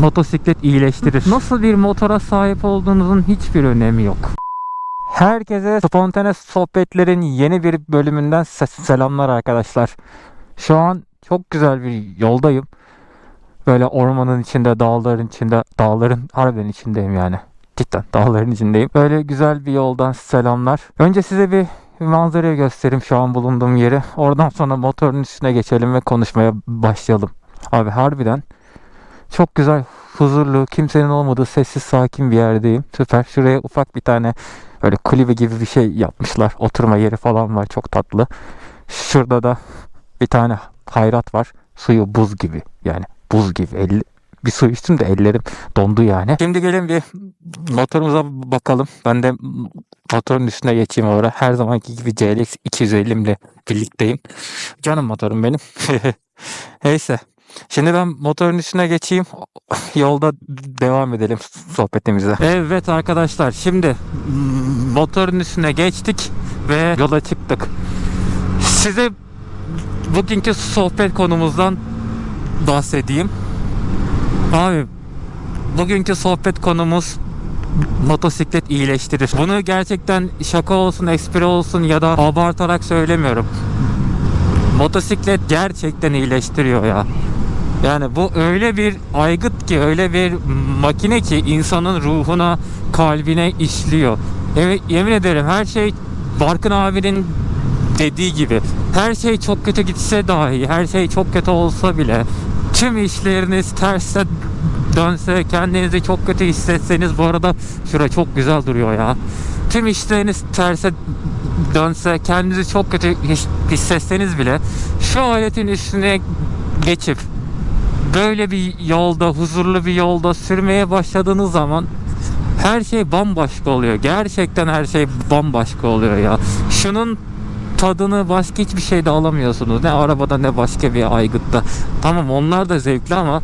Motosiklet iyileştirir. Nasıl bir motora sahip olduğunuzun hiçbir önemi yok. Herkese spontane sohbetlerin yeni bir bölümünden se- selamlar arkadaşlar. Şu an çok güzel bir yoldayım. Böyle ormanın içinde, dağların içinde, dağların harbiden içindeyim yani. Cidden dağların içindeyim. Böyle güzel bir yoldan selamlar. Önce size bir manzarayı göstereyim şu an bulunduğum yeri. Oradan sonra motorun üstüne geçelim ve konuşmaya başlayalım. Abi harbiden çok güzel, huzurlu, kimsenin olmadığı sessiz sakin bir yerdeyim. Süper. Şuraya ufak bir tane böyle kulübe gibi bir şey yapmışlar. Oturma yeri falan var. Çok tatlı. Şurada da bir tane hayrat var. Suyu buz gibi. Yani buz gibi. El, bir su içtim de ellerim dondu yani. Şimdi gelin bir motorumuza bakalım. Ben de motorun üstüne geçeyim oraya. Her zamanki gibi CLX 250'imle birlikteyim. Canım motorum benim. Neyse. Şimdi ben motorun üstüne geçeyim. Yolda devam edelim sohbetimize. Evet arkadaşlar şimdi motorun üstüne geçtik ve yola çıktık. Size bugünkü sohbet konumuzdan bahsedeyim. Abi bugünkü sohbet konumuz motosiklet iyileştirir. Bunu gerçekten şaka olsun, espri olsun ya da abartarak söylemiyorum. Motosiklet gerçekten iyileştiriyor ya. Yani bu öyle bir aygıt ki, öyle bir makine ki insanın ruhuna, kalbine işliyor. Evet, yemin ederim her şey Barkın abinin dediği gibi her şey çok kötü gitse dahi, her şey çok kötü olsa bile tüm işleriniz terse dönse, kendinizi çok kötü hissetseniz bu arada şura çok güzel duruyor ya. Tüm işleriniz terse dönse, kendinizi çok kötü his- hissetseniz bile şu aletin üstüne geçip böyle bir yolda, huzurlu bir yolda sürmeye başladığınız zaman her şey bambaşka oluyor. Gerçekten her şey bambaşka oluyor ya. Şunun tadını başka hiçbir şeyde alamıyorsunuz. Ne arabada ne başka bir aygıtta. Tamam onlar da zevkli ama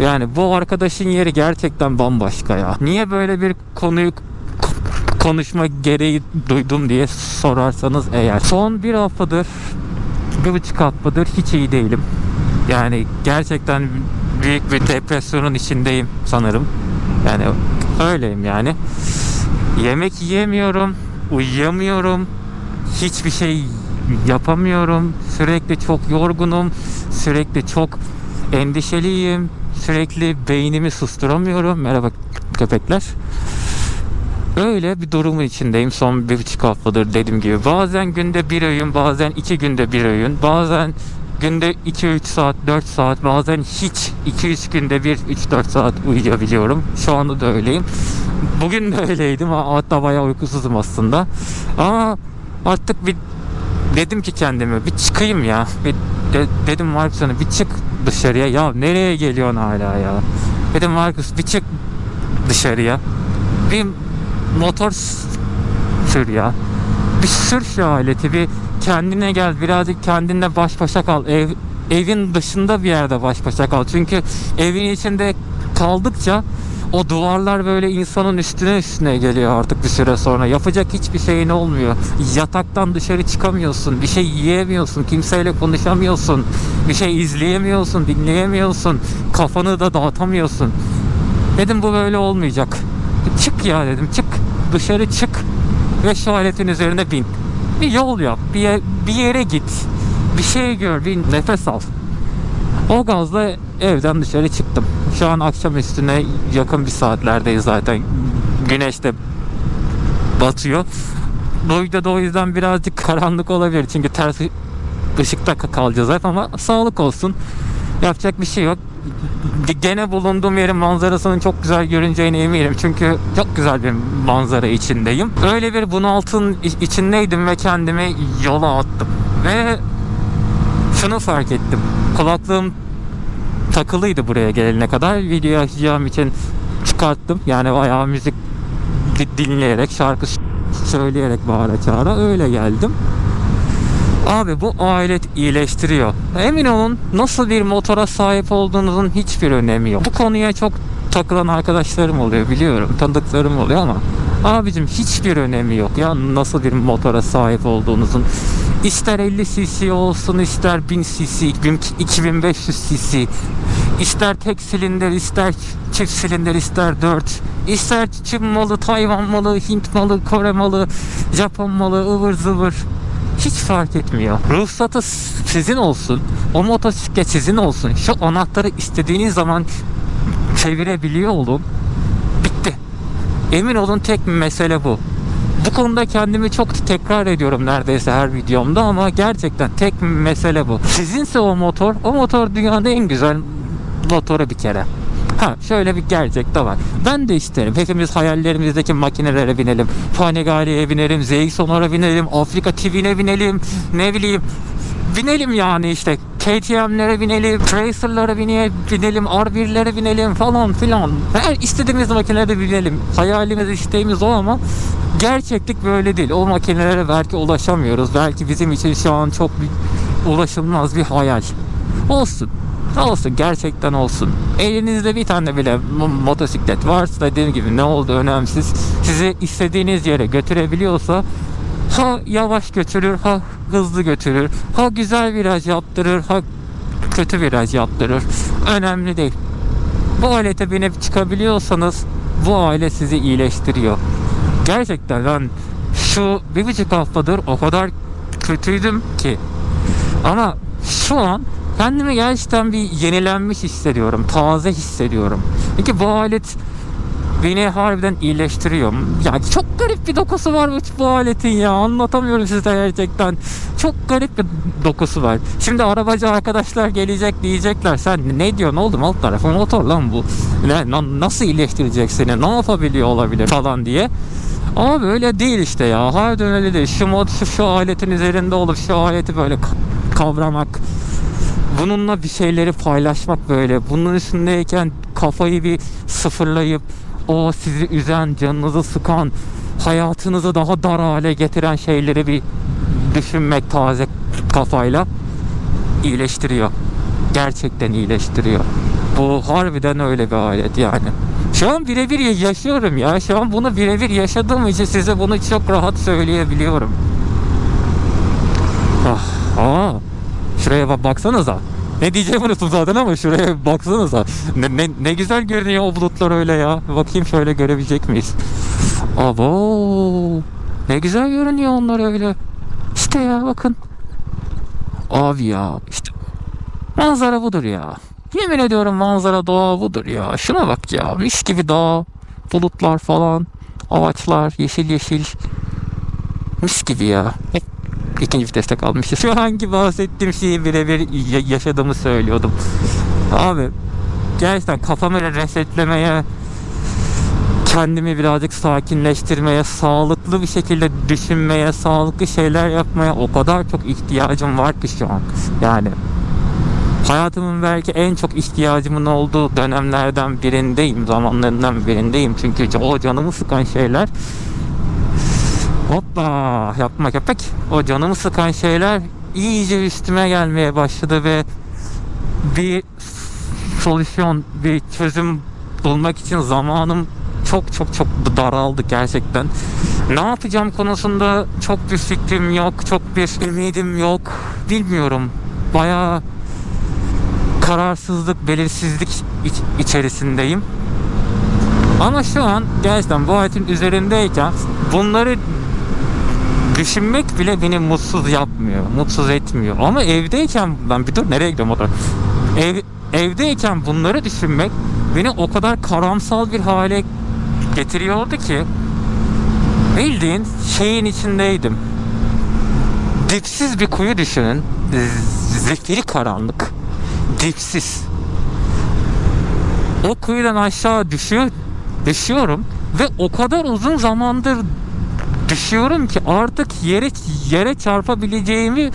yani bu arkadaşın yeri gerçekten bambaşka ya. Niye böyle bir konuyu konuşma gereği duydum diye sorarsanız eğer. Son bir haftadır, bir buçuk haftadır hiç iyi değilim. Yani gerçekten büyük bir depresyonun içindeyim sanırım. Yani öyleyim yani. Yemek yiyemiyorum, uyuyamıyorum, hiçbir şey yapamıyorum. Sürekli çok yorgunum, sürekli çok endişeliyim, sürekli beynimi susturamıyorum. Merhaba köpekler. Öyle bir durumun içindeyim son bir buçuk haftadır dediğim gibi. Bazen günde bir öğün, bazen iki günde bir öğün, bazen günde 2-3 saat, 4 saat, bazen hiç 2-3 günde bir 3-4 saat uyuyabiliyorum. Şu anda da öyleyim. Bugün de öyleydim. Hatta bayağı uykusuzum aslında. Ama artık bir dedim ki kendime bir çıkayım ya. Bir de- dedim Markus'a bir çık dışarıya. Ya nereye geliyorsun hala ya? Dedim Markus bir çık dışarıya. Bir motor sür ya. Bir sür şu aleti bir kendine gel birazcık kendinle baş başa kal. Ev, evin dışında bir yerde baş başa kal. Çünkü evin içinde kaldıkça o duvarlar böyle insanın üstüne üstüne geliyor artık bir süre sonra. Yapacak hiçbir şeyin olmuyor. Yataktan dışarı çıkamıyorsun. Bir şey yiyemiyorsun. Kimseyle konuşamıyorsun. Bir şey izleyemiyorsun, dinleyemiyorsun. Kafanı da dağıtamıyorsun. Dedim bu böyle olmayacak. Çık ya dedim çık. Dışarı çık ve şu aletin üzerine bin. Bir yol yap. Bir, ye- bir yere git. Bir şey gör. Bir nefes al. O gazla evden dışarı çıktım. Şu an akşam üstüne yakın bir saatlerdeyiz zaten. Güneş de batıyor. Bu videoda o yüzden birazcık karanlık olabilir. Çünkü ters ışıkta kalacağız hep ama sağlık olsun. Yapacak bir şey yok. Gene bulunduğum yerin manzarasının çok güzel görüneceğine eminim. Çünkü çok güzel bir manzara içindeyim. Öyle bir bunaltın içindeydim ve kendimi yola attım. Ve şunu fark ettim. Kulaklığım takılıydı buraya gelene kadar. Video açacağım için çıkarttım. Yani bayağı müzik di- dinleyerek, şarkı söyleyerek bağıra çağıra öyle geldim. Abi bu alet iyileştiriyor. Emin olun nasıl bir motora sahip olduğunuzun hiçbir önemi yok. Bu konuya çok takılan arkadaşlarım oluyor biliyorum. Tanıdıklarım oluyor ama abicim hiçbir önemi yok ya nasıl bir motora sahip olduğunuzun. İster 50 cc olsun ister 1000 cc, 2500 cc İster tek silindir, ister çift silindir, ister dört. İster Çin malı, Tayvan malı, Hint malı, Kore malı, Japon malı, ıvır zıvır. Hiç fark etmiyor. Ruhsatı sizin olsun. O motosiklet sizin olsun. Şu anahtarı istediğiniz zaman çevirebiliyor olun. Bitti. Emin olun tek mesele bu. Bu konuda kendimi çok tekrar ediyorum neredeyse her videomda ama gerçekten tek mesele bu. Sizinse o motor, o motor dünyanın en güzel motoru bir kere. Ha şöyle bir gerçek de var. Ben de isterim. Hepimiz hayallerimizdeki makinelere binelim. Panigale'ye binelim, ZX-10'lara binelim, Afrika TV'ne binelim, ne bileyim binelim yani işte KTM'lere binelim, Tracer'lara bine- binelim, R1'lere binelim falan filan. Her istediğimiz makinelere binelim. Hayalimiz, isteğimiz o ama gerçeklik böyle değil. O makinelere belki ulaşamıyoruz. Belki bizim için şu an çok ulaşılmaz bir hayal. Olsun. Olsun gerçekten olsun. Elinizde bir tane bile mo- motosiklet varsa dediğim gibi ne oldu önemsiz. Sizi istediğiniz yere götürebiliyorsa ha yavaş götürür ha hızlı götürür. Ha güzel viraj yaptırır ha kötü viraj yaptırır. Önemli değil. Bu alete binip çıkabiliyorsanız bu aile sizi iyileştiriyor. Gerçekten ben şu bir buçuk haftadır o kadar kötüydüm ki. Ama şu an kendimi gerçekten bir yenilenmiş hissediyorum. Taze hissediyorum. Çünkü bu alet beni harbiden iyileştiriyor. Yani çok garip bir dokusu var bu, aletin ya. Anlatamıyorum size gerçekten. Çok garip bir dokusu var. Şimdi arabacı arkadaşlar gelecek diyecekler. Sen ne diyorsun oğlum alt tarafı motor lan bu. Ne, na- nasıl iyileştirecek seni? Ne yapabiliyor olabilir falan diye. Ama böyle değil işte ya. Harbiden öyle değil. Şu mod şu, şu aletin üzerinde olup şu aleti böyle ka- kavramak. Bununla bir şeyleri paylaşmak böyle. Bunun üstündeyken kafayı bir sıfırlayıp o sizi üzen, canınızı sıkan, hayatınızı daha dar hale getiren şeyleri bir düşünmek taze kafayla iyileştiriyor. Gerçekten iyileştiriyor. Bu harbiden öyle bir alet yani. Şu an birebir yaşıyorum ya. Şu an bunu birebir yaşadığım için size bunu çok rahat söyleyebiliyorum. Ah, aa, şuraya bak baksanıza. Ne diyeceğimi unuttum zaten ama şuraya baksanıza. Ne, ne, ne güzel görünüyor o bulutlar öyle ya. Bakayım şöyle görebilecek miyiz? Abo. Ne güzel görünüyor onlar öyle. İşte ya bakın. Abi ya işte manzara budur ya. Yemin ediyorum manzara doğa budur ya. Şuna bak ya. Mis gibi dağ, bulutlar falan, ağaçlar, yeşil yeşil. Mis gibi ya. Hep ikinci viteste kalmışız. Şu anki bahsettiğim şeyi birebir ya- yaşadığımı söylüyordum. Abi gerçekten kafamı resetlemeye kendimi birazcık sakinleştirmeye, sağlıklı bir şekilde düşünmeye, sağlıklı şeyler yapmaya o kadar çok ihtiyacım var ki şu an. Yani hayatımın belki en çok ihtiyacımın olduğu dönemlerden birindeyim, zamanlarından birindeyim. Çünkü o canımı sıkan şeyler hoppa yapma köpek. O canımı sıkan şeyler iyice üstüme gelmeye başladı ve bir solüsyon, bir çözüm bulmak için zamanım çok çok çok daraldı gerçekten. Ne yapacağım konusunda çok bir fikrim yok, çok bir ümidim yok. Bilmiyorum. Bayağı kararsızlık, belirsizlik iç- içerisindeyim. Ama şu an gerçekten bu aletin üzerindeyken bunları düşünmek bile beni mutsuz yapmıyor, mutsuz etmiyor. Ama evdeyken ben bir dur nereye gidiyorum o? Ev, evdeyken bunları düşünmek beni o kadar karamsal bir hale getiriyordu ki bildiğin şeyin içindeydim. Dipsiz bir kuyu düşünün. Zifiri karanlık. Dipsiz. O kuyudan aşağı düşüyor, düşüyorum ve o kadar uzun zamandır düşüyorum ki artık yere yere çarpabileceğimi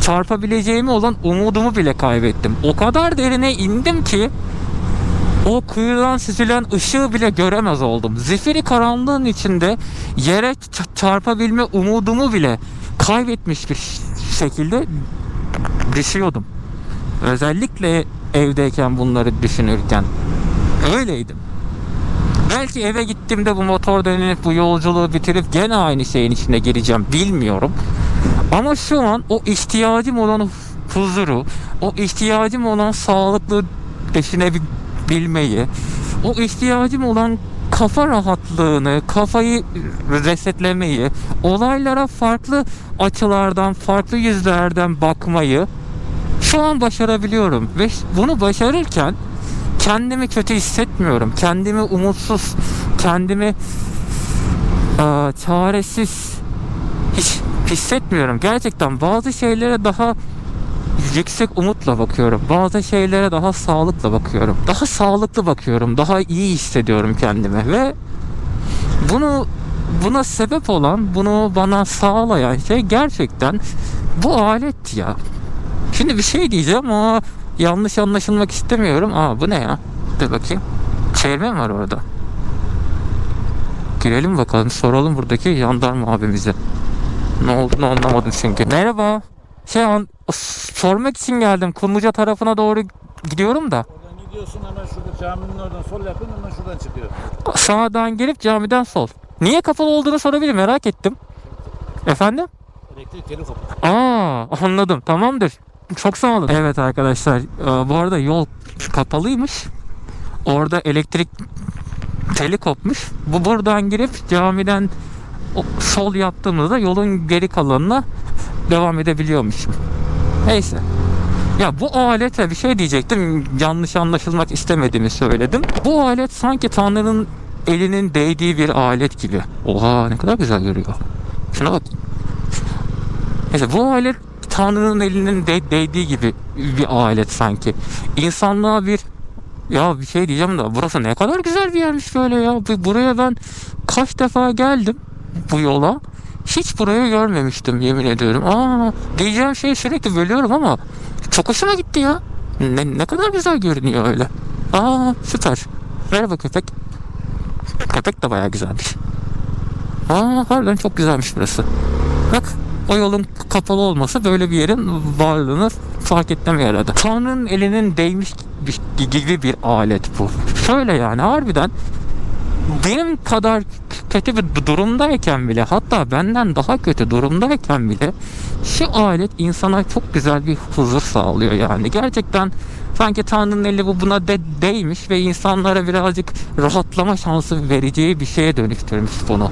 çarpabileceğimi olan umudumu bile kaybettim. O kadar derine indim ki o kuyudan süzülen ışığı bile göremez oldum. Zifiri karanlığın içinde yere çarpabilme umudumu bile kaybetmiş bir şekilde düşüyordum. Özellikle evdeyken bunları düşünürken öyleydim. Belki eve gittiğimde bu motor dönüp bu yolculuğu bitirip gene aynı şeyin içine gireceğim bilmiyorum. Ama şu an o ihtiyacım olan huzuru, o ihtiyacım olan sağlıklı düşünebilmeyi, o ihtiyacım olan kafa rahatlığını, kafayı resetlemeyi, olaylara farklı açılardan, farklı yüzlerden bakmayı şu an başarabiliyorum ve bunu başarırken kendimi kötü hissetmiyorum. Kendimi umutsuz, kendimi eee, çaresiz hiç hissetmiyorum. Gerçekten bazı şeylere daha yüksek umutla bakıyorum. Bazı şeylere daha sağlıkla bakıyorum. Daha sağlıklı bakıyorum. Daha iyi hissediyorum kendimi ve bunu buna sebep olan, bunu bana sağlayan şey gerçekten bu alet ya. Şimdi bir şey diyeceğim ama yanlış anlaşılmak istemiyorum. Aa bu ne ya? Dur bakayım. Çevirme mi var orada? Girelim bakalım soralım buradaki jandarma abimize. Ne olduğunu anlamadım çünkü. Merhaba. Şey an, sormak için geldim. Kumluca tarafına doğru gidiyorum da. Oradan gidiyorsun hemen şurada caminin oradan sol yakın hemen şuradan çıkıyor. Sağdan gelip camiden sol. Niye kapalı olduğunu sorabilirim merak ettim. Efendim? Elektrik teli koptu. Aa anladım tamamdır. Çok sağ olun. Evet arkadaşlar e, bu arada yol kapalıymış. Orada elektrik teli kopmuş. Bu buradan girip camiden sol yaptığımızda yolun geri kalanına devam edebiliyormuşum. Neyse. Ya bu alete bir şey diyecektim. Yanlış anlaşılmak istemediğimi söyledim. Bu alet sanki Tanrı'nın elinin değdiği bir alet gibi. Oha ne kadar güzel görüyor. Şuna bak. Neyse bu alet Tanrı'nın elinin de- değdiği gibi bir alet sanki. İnsanlığa bir ya bir şey diyeceğim de burası ne kadar güzel bir yermiş böyle ya. Bu- Buraya ben kaç defa geldim bu yola. Hiç burayı görmemiştim yemin ediyorum. Aa diyeceğim şeyi sürekli bölüyorum ama çok hoşuma gitti ya. Ne, ne kadar güzel görünüyor öyle. Aa süper. Merhaba köpek. Köpek de bayağı güzelmiş. Aa harbiden çok güzelmiş burası. Bak o yolun kapalı olması böyle bir yerin varlığını fark etmeme yaradı. Tanrı'nın elinin değmiş gibi bir alet bu. Şöyle yani harbiden benim kadar kötü bir durumdayken bile hatta benden daha kötü durumdayken bile şu alet insana çok güzel bir huzur sağlıyor yani. Gerçekten sanki Tanrı'nın eli bu buna de değmiş ve insanlara birazcık rahatlama şansı vereceği bir şeye dönüştürmüş bunu.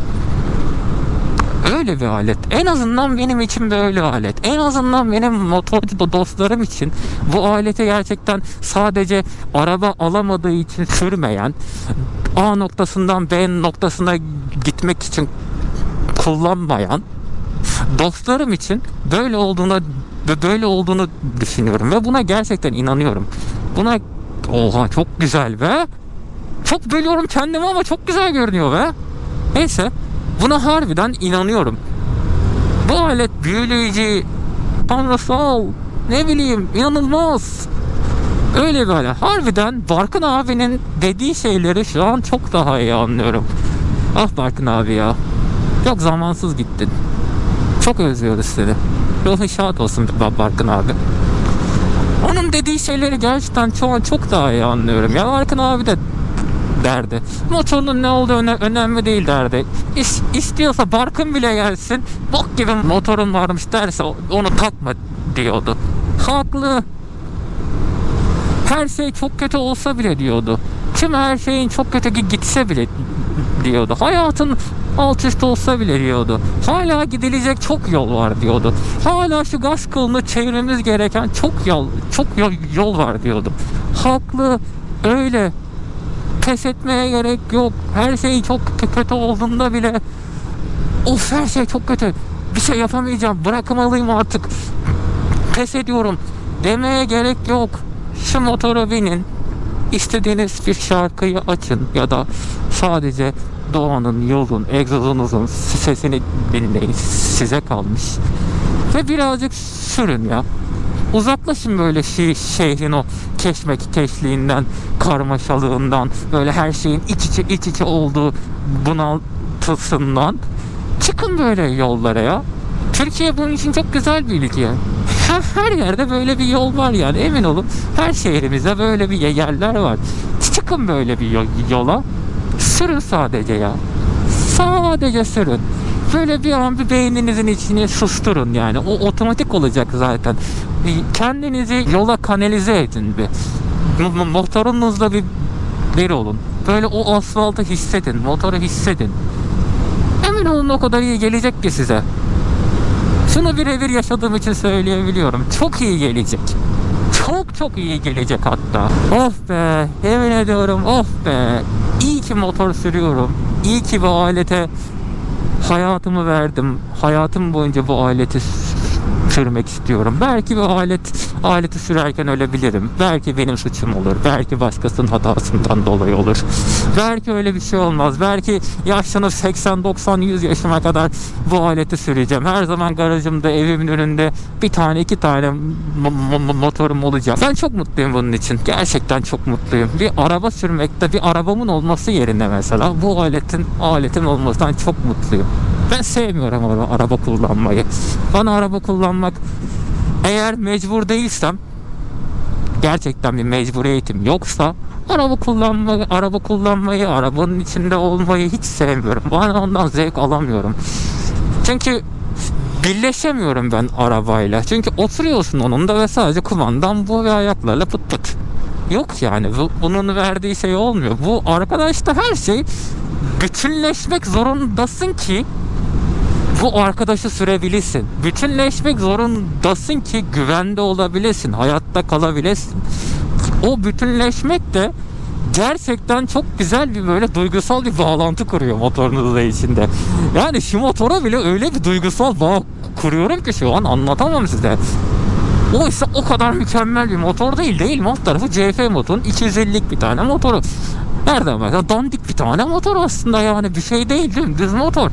Öyle bir alet. En azından benim için böyle alet. En azından benim motorcu do- dostlarım için bu aleti gerçekten sadece araba alamadığı için sürmeyen, A noktasından B noktasına gitmek için kullanmayan dostlarım için böyle olduğuna ve böyle olduğunu düşünüyorum ve buna gerçekten inanıyorum. Buna oha çok güzel be. Çok bölüyorum kendimi ama çok güzel görünüyor be. Neyse buna harbiden inanıyorum. Bu alet büyüleyici, tanrısal, ne bileyim inanılmaz. Öyle böyle. Harbiden Barkın abinin dediği şeyleri şu an çok daha iyi anlıyorum. Ah Barkın abi ya. Çok zamansız gittin. Çok özlüyoruz seni. Yolun şad olsun Barkın abi. Onun dediği şeyleri gerçekten şu an çok daha iyi anlıyorum. Ya Barkın abi de derdi. Motorun ne olduğu öne- önemli değil derdi. İs, istiyorsa Barkın bile gelsin. Bok gibi motorun varmış derse onu takma diyordu. Haklı. Her şey çok kötü olsa bile diyordu. Tüm her şeyin çok kötü gi- gitse bile diyordu. Hayatın alt üst olsa bile diyordu. Hala gidilecek çok yol var diyordu. Hala şu gaz kılını çevirmemiz gereken çok yol çok yol, yol var diyordu. Haklı. Öyle pes etmeye gerek yok. Her şey çok kö- kötü olduğunda bile of her şey çok kötü. Bir şey yapamayacağım. Bırakmalıyım artık. Pes ediyorum. Demeye gerek yok. Şu motora binin. İstediğiniz bir şarkıyı açın ya da sadece doğanın, yolun, egzozunuzun sesini dinleyin. Size kalmış. Ve birazcık sürün ya. Uzaklaşın böyle şi- şehrin o keşmek keşliğinden, karmaşalığından, böyle her şeyin iç içe iç içe olduğu bunaltısından. Çıkın böyle yollara ya. Türkiye bunun için çok güzel bir ülke. Her, her yerde böyle bir yol var yani emin olun. Her şehrimizde böyle bir yerler var. Çıkın böyle bir yo- yola. Sürün sadece ya. Sadece sürün. Böyle bir an bir beyninizin içini susturun yani. O otomatik olacak zaten. Kendinizi yola kanalize edin bir. mo- mo- motorunuzla bir bir olun. Böyle o asfaltı hissedin, motoru hissedin. Emin olun o kadar iyi gelecek ki size. Şunu birebir yaşadığım için söyleyebiliyorum. Çok iyi gelecek. Çok çok iyi gelecek hatta. Of be, yemin ediyorum of be. İyi ki motor sürüyorum. İyi ki bu alete hayatımı verdim. Hayatım boyunca bu aleti sürmek istiyorum. Belki bu alet aleti sürerken ölebilirim. Belki benim suçum olur. Belki başkasının hatasından dolayı olur. Belki öyle bir şey olmaz. Belki yaşlanıp 80 90 100 yaşıma kadar bu aleti süreceğim. Her zaman garajımda, evimin önünde bir tane, iki tane mo- mo- motorum olacak. Ben çok mutluyum bunun için. Gerçekten çok mutluyum. Bir araba sürmekte bir arabamın olması yerine mesela bu aletin aletim olmasından çok mutluyum. Ben sevmiyorum araba, araba kullanmayı. Bana araba kullanmak eğer mecbur değilsem gerçekten bir mecburiyetim yoksa araba kullanmayı, araba kullanmayı, arabanın içinde olmayı hiç sevmiyorum. Bana ondan zevk alamıyorum. Çünkü birleşemiyorum ben arabayla. Çünkü oturuyorsun onunla ve sadece kumandan bu ve ayaklarla pıt pıt. Yok yani bu, bunun verdiği şey olmuyor. Bu arkadaşta her şey bütünleşmek zorundasın ki bu arkadaşı sürebilirsin. Bütünleşmek zorundasın ki güvende olabilesin, hayatta kalabilesin. O bütünleşmek de gerçekten çok güzel bir böyle duygusal bir bağlantı kuruyor motorunuzla içinde. Yani şu motora bile öyle bir duygusal bağ kuruyorum ki şu an anlatamam size. Oysa o kadar mükemmel bir motor değil değil mi? Alt tarafı CF motorun 250'lik bir tane motoru. Nereden baksan dandik bir tane motor aslında yani bir şey değil düz motor.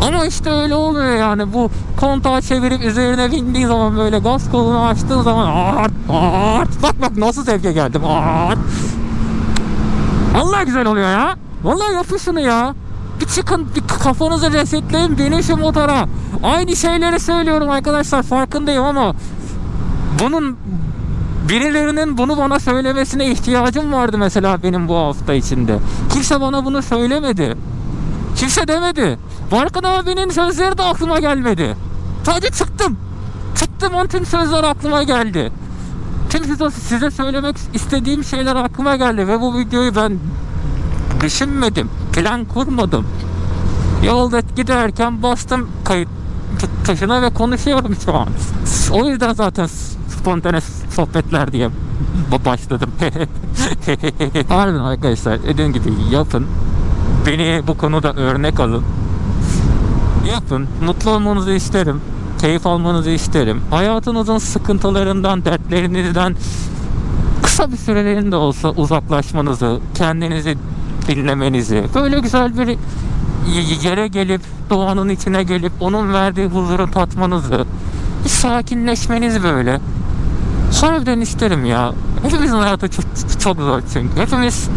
Ama işte öyle oluyor yani bu kontağı çevirip üzerine bindiğin zaman böyle gaz kolunu açtığın zaman art art bak bak nasıl zevke geldim art Allah güzel oluyor ya. Vallahi yapın şunu ya. Bir çıkın bir kafanızı resetleyin binin şu motora. Aynı şeyleri söylüyorum arkadaşlar farkındayım ama bunun birilerinin bunu bana söylemesine ihtiyacım vardı mesela benim bu hafta içinde. Kimse bana bunu söylemedi. Kimse demedi. Barkın abinin sözleri de aklıma gelmedi. Sadece çıktım. Çıktım onun tüm sözler aklıma geldi. Tüm size, size söylemek istediğim şeyler aklıma geldi ve bu videoyu ben düşünmedim. Plan kurmadım. Yolda giderken bastım kayıt tuşuna ve konuşuyorum şu an. O yüzden zaten spontane sohbetler diye ba- başladım. Harbiden arkadaşlar dediğim gibi yapın. Beni bu konuda örnek alın. Yapın. Mutlu olmanızı isterim. Keyif almanızı isterim. Hayatınızın sıkıntılarından, dertlerinizden kısa bir süreliğinde olsa uzaklaşmanızı, kendinizi dinlemenizi, böyle güzel bir yere gelip, doğanın içine gelip onun verdiği huzuru tatmanızı, bir sakinleşmeniz böyle. Harbiden isterim ya. Hepimizin hayatı çok, çok zor çünkü. Hepimiz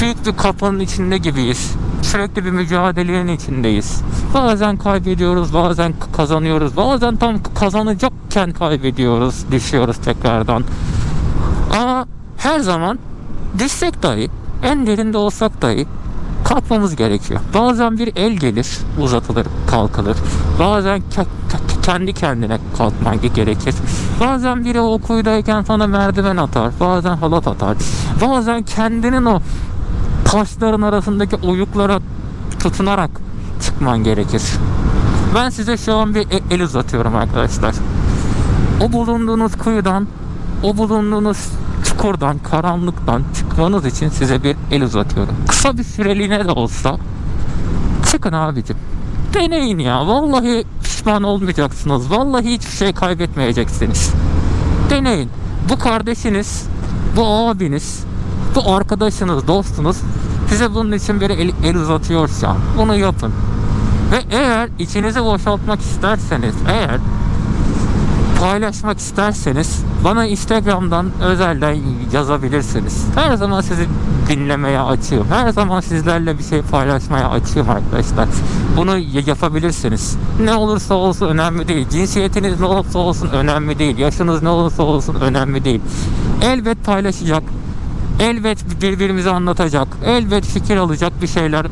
büyük bir kapının içinde gibiyiz. Sürekli bir mücadelenin içindeyiz. Bazen kaybediyoruz, bazen kazanıyoruz, bazen tam kazanacakken kaybediyoruz, düşüyoruz tekrardan. Ama her zaman düşsek dahi, en derinde olsak dahi kalkmamız gerekiyor. Bazen bir el gelir, uzatılır, kalkılır. Bazen ke- ke- kendi kendine kalkman gerekir. Bazen biri o kuyudayken sana merdiven atar, bazen halat atar. Bazen kendinin o taşların arasındaki oyuklara tutunarak çıkman gerekir. Ben size şu an bir e- el uzatıyorum arkadaşlar. O bulunduğunuz kuyudan, o bulunduğunuz çukurdan, karanlıktan çıkmanız için size bir el uzatıyorum. Kısa bir süreliğine de olsa çıkın abicim. Deneyin ya. Vallahi pişman olmayacaksınız. Vallahi hiçbir şey kaybetmeyeceksiniz. Deneyin. Bu kardeşiniz, bu abiniz, bu arkadaşınız, dostunuz size bunun için bir el, el uzatıyor şu an. Bunu yapın. Ve eğer içinizi boşaltmak isterseniz, eğer paylaşmak isterseniz bana Instagram'dan özelden yazabilirsiniz. Her zaman sizi dinlemeye açığım. Her zaman sizlerle bir şey paylaşmaya açığım arkadaşlar. Bunu yapabilirsiniz. Ne olursa olsun önemli değil. Cinsiyetiniz ne olursa olsun önemli değil. Yaşınız ne olursa olsun önemli değil. Elbet paylaşacak. Elbet birbirimize anlatacak. Elbet fikir alacak bir şeyler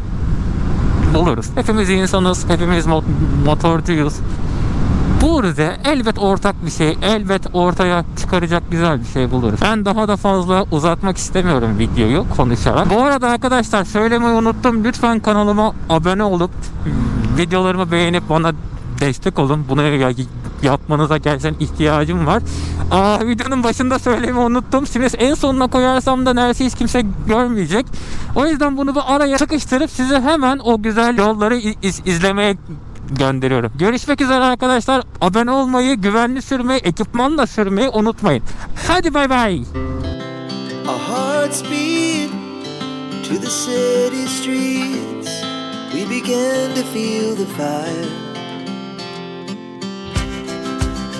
buluruz. Hepimiz insanız. Hepimiz mo- motorcuyuz Buluruz ya. Elbet ortak bir şey. Elbet ortaya çıkaracak güzel bir şey buluruz. Ben daha da fazla uzatmak istemiyorum videoyu konuşarak. Bu arada arkadaşlar söylemeyi unuttum. Lütfen kanalıma abone olup videolarımı beğenip bana destek olun. Bunu yapmanıza gerçekten ihtiyacım var. Aa, videonun başında söylemeyi unuttum. Şimdi en sonuna koyarsam da neredeyse hiç kimse görmeyecek. O yüzden bunu bir araya sıkıştırıp size hemen o güzel yolları iz- izlemeye gönderiyorum. Görüşmek üzere arkadaşlar. Abone olmayı, güvenli sürmeyi, ekipmanla sürmeyi unutmayın. Hadi bay bay. To the city streets. We began to feel the fire.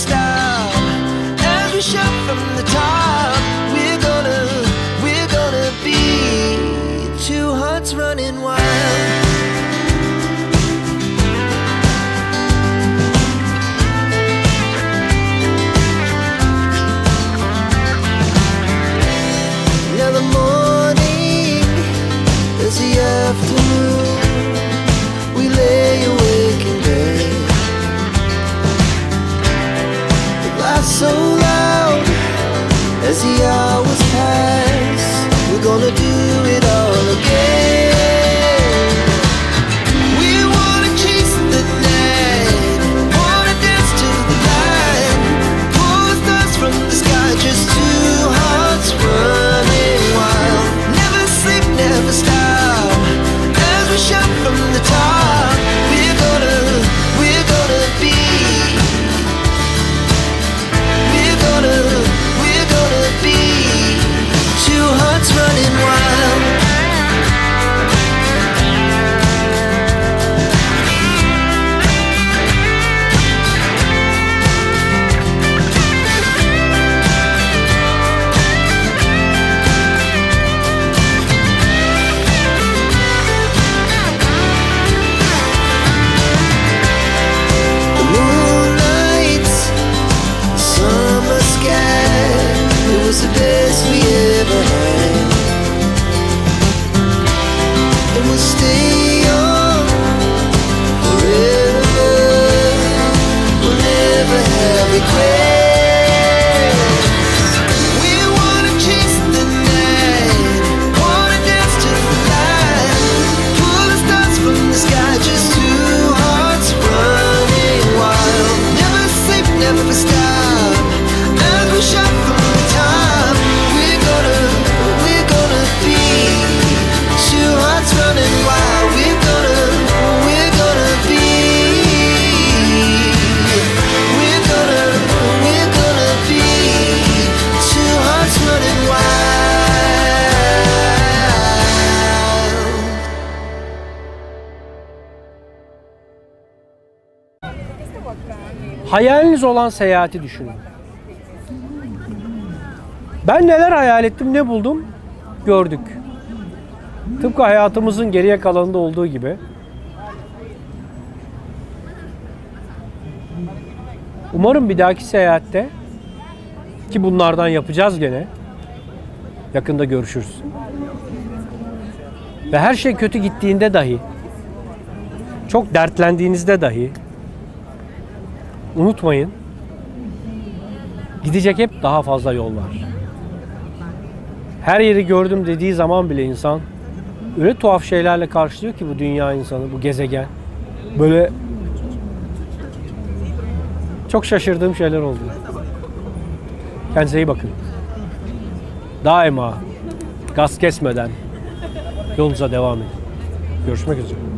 stop Every shot from the top. Hayaliniz olan seyahati düşünün. Ben neler hayal ettim, ne buldum? Gördük. Tıpkı hayatımızın geriye kalanında olduğu gibi. Umarım bir dahaki seyahatte ki bunlardan yapacağız gene. Yakında görüşürüz. Ve her şey kötü gittiğinde dahi, çok dertlendiğinizde dahi unutmayın. Gidecek hep daha fazla yol var. Her yeri gördüm dediği zaman bile insan öyle tuhaf şeylerle karşılıyor ki bu dünya insanı, bu gezegen. Böyle çok şaşırdığım şeyler oldu. Kendinize iyi bakın. Daima gaz kesmeden yolunuza devam edin. Görüşmek üzere.